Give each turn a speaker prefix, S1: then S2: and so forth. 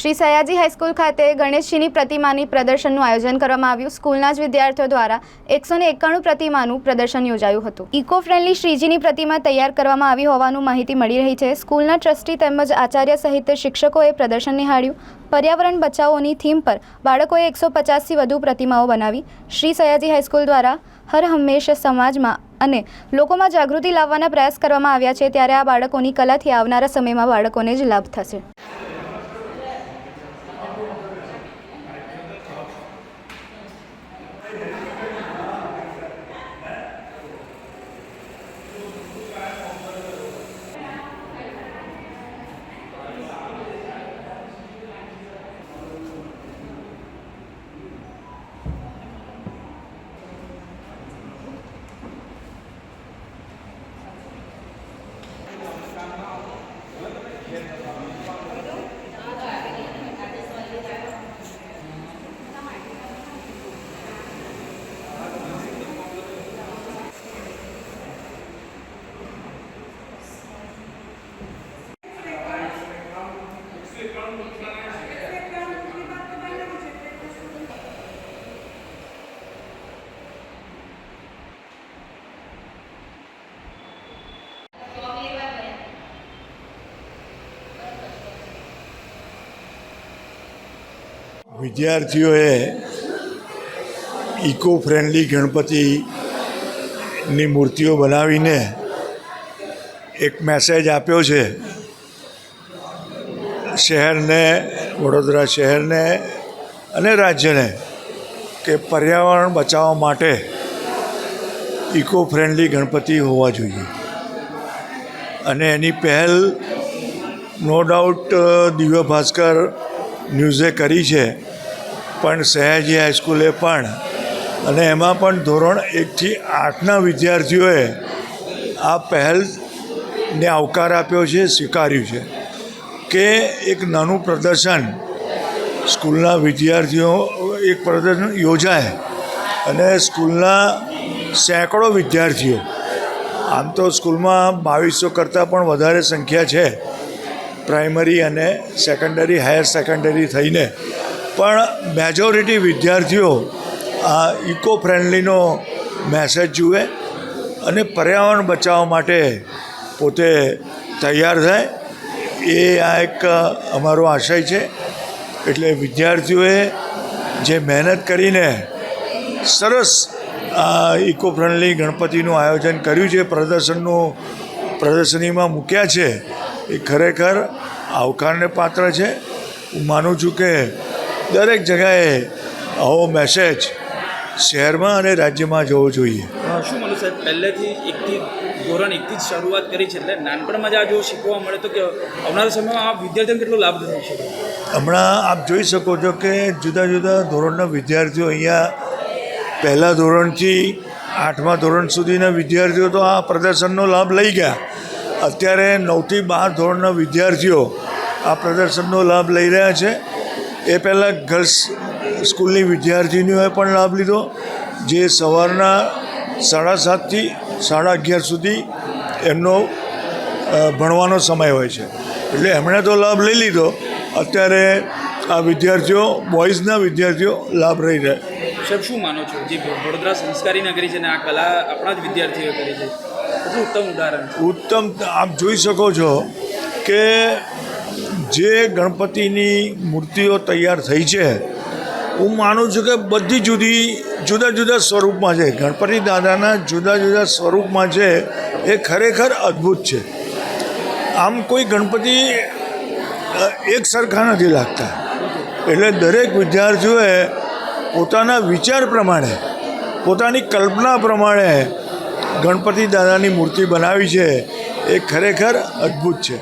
S1: Shri Sayaji high school ખાતે ગણેશજીની પ્રતિમાની પ્રદર્શનનું આયોજન કરવામાં આવ્યું. સ્કૂલના જ વિદ્યાર્થીઓ દ્વારા એકસો ને એકાણું પ્રતિમાનું પ્રદર્શન યોજાયું હતું. ઇકો ફ્રેન્ડલી શ્રીજીની પ્રતિમા તૈયાર કરવામાં આવી હોવાનું માહિતી મળી રહી છે. સ્કૂલના ટ્રસ્ટી તેમજ આચાર્ય સહિત શિક્ષકોએ પ્રદર્શન નિહાળ્યું. પર્યાવરણ બચાવોની થીમ પર બાળકોએ એકસો પચાસથી વધુ પ્રતિમાઓ બનાવી. શ્રી સયાજી હાઈસ્કૂલ દ્વારા હર હંમેશ સમાજમાં અને લોકોમાં જાગૃતિ લાવવાના પ્રયાસ કરવામાં આવ્યા છે. ત્યારે આ બાળકોની કલાથી આવનારા સમયમાં બાળકોને જ લાભ થશે.
S2: વિદ્યાર્થીઓએ ઇકો ફ્રેન્ડલી ગણપતિની મૂર્તિઓ બનાવીને એક મેસેજ આપ્યો છે. શહેરને, વડોદરા શહેરને અને રાજ્યને કે પર્યાવરણ બચાવવા માટે ઇકો ફ્રેન્ડલી ગણપતિ હોવા જોઈએ. અને એની પહેલ નો ડાઉટ દિવ્ય ભાસ્કર ન્યૂઝે કરી છે. પણ સયાજી હાઈસ્કૂલે પણ. અને એમાં પણ ધોરણ એકથી આઠના વિદ્યાર્થીઓએ આ પહેલને આવકાર આપ્યો છે, સ્વીકાર્યું છે. કે એક નાનું પ્રદર્શન સ્કૂલના વિદ્યાર્થીઓ, એક પ્રદર્શન યોજાય અને સ્કૂલના સેંકડો વિદ્યાર્થીઓ, આમ તો સ્કૂલમાં બાવીસો કરતાં પણ વધારે સંખ્યા છે, પ્રાઇમરી અને સેકન્ડરી, હાયર સેકન્ડરી થઈને પણ મેજોરિટી વિદ્યાર્થીઓ આ ઇકો ફ્રેન્ડલીનો મેસેજ જુએ અને પર્યાવરણ બચાવવા માટે પોતે તૈયાર થાય. એ આ એક અમારો આશય છે. એટલે વિદ્યાર્થીઓએ જે મહેનત કરીને સરસ આ ઇકો ફ્રેન્ડલી ગણપતિનું આયોજન કર્યું છે, પ્રદર્શનનું પ્રદર્શનીમાં મૂક્યા છે, એ ખરેખર આવકારને પાત્ર છે. હું માનું છું કે દરેક જગાએ આવો મેસેજ શહેરમાં અને રાજ્યમાં જવો જોઈએ.
S3: શું માનું સાહેબ? પહેલેથી એકથી ધોરણ એકથી જ શરૂઆત કરી છે એટલે નાનપણમાં જ આ જો શીખવા મળે તો કે આવનારા સમયમાં આ વિદ્યાર્થીઓને કેટલો લાભ થઈ શકે
S2: હમણાં આપ જોઈ શકો છો કે જુદા જુદા ધોરણના વિદ્યાર્થીઓ અહીંયા પહેલાં ધોરણથી આઠમા ધોરણ સુધીના વિદ્યાર્થીઓ તો આ પ્રદર્શનનો લાભ લઈ ગયા. અત્યારે નવથી બાર ધોરણના વિદ્યાર્થીઓ આ પ્રદર્શનનો લાભ લઈ રહ્યા છે. એ પહેલાં ગર્લ્સ સ્કૂલની વિદ્યાર્થીનીઓએ પણ લાભ લીધો જે સવારના સાડા સાતથી સાડા અગિયાર સુધી એમનો ભણવાનો સમય હોય છે. એટલે એમણે તો લાભ લઈ લીધો. અત્યારે આ વિદ્યાર્થીઓ બોયઝના વિદ્યાર્થીઓ લાભ રહી રહે
S3: સાહેબ શું માનો છો? જે વડોદરા સંસ્કારી નગરી છે ને આ કલા આપણા જ વિદ્યાર્થીઓ કરી છે. ઉત્તમ ઉદાહરણ
S2: ઉત્તમ આપ જોઈ શકો છો કે જે ગણપતિની મૂર્તિઓ તૈયાર થઈ છે, હું માનું છું કે બધી જુદી, જુદા જુદા સ્વરૂપમાં છે. ગણપતિ દાદાના જુદા જુદા સ્વરૂપમાં છે, એ ખરેખર અદ્ભુત છે. આમ કોઈ ગણપતિ એક સરખા નથી લાગતા. એટલે દરેક વિદ્યાર્થીઓએ પોતાના વિચાર પ્રમાણે, પોતાની કલ્પના પ્રમાણે ગણપતિ દાદાની મૂર્તિ બનાવી છે, એ ખરેખર અદ્ભુત છે.